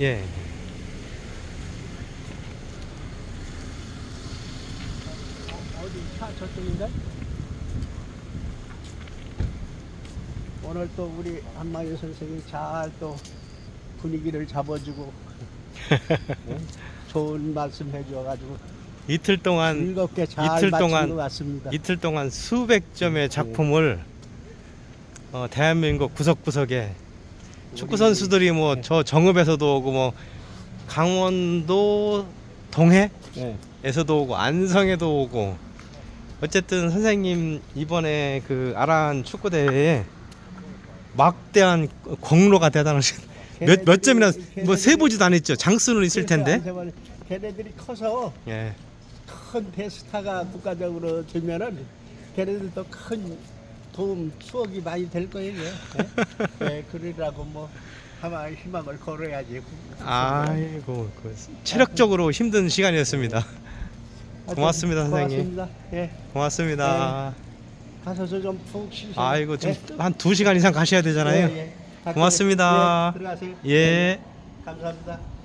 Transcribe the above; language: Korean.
예. 어디 차 저쪽인가? 오늘 또 우리 한마유 선생이 잘 또 분위기를 잡아주고 네? 좋은 말씀 해주어가지고 이틀 동안 즐겁게 잘 이틀 동안 것 같습니다. 이틀 동안 수백 점의 작품을 어, 대한민국 구석구석에 축구 선수들이 뭐 네. 저 정읍에서도 오고 뭐 강원도 동해에서도 네. 오고 안성에도 오고 어쨌든 선생님 이번에 그 아란 축구 대회에 막대한 공로가 대단하신 몇, 몇 점이나 뭐 세보지도 않았죠 장수는 있을 텐데 걔네들이 커서 예. 큰 대스타가 국가적으로 되면은 걔네들도 큰 도움 추억이 많이 될 거예요. 네? 네, 그러라고 뭐 아마 희망을 걸어야지. 아이고 그 체력적으로 힘든 시간이었습니다 고맙습니다, 선생님. 고맙습니다. 예, 고맙습니다 가서서 좀푹 쉬세요. 아이고 지금 예? 한두 시간 이상 가셔야 되잖아요 예, 예. 고맙습니다. 예, 들어가세요. 예. 감사합니다.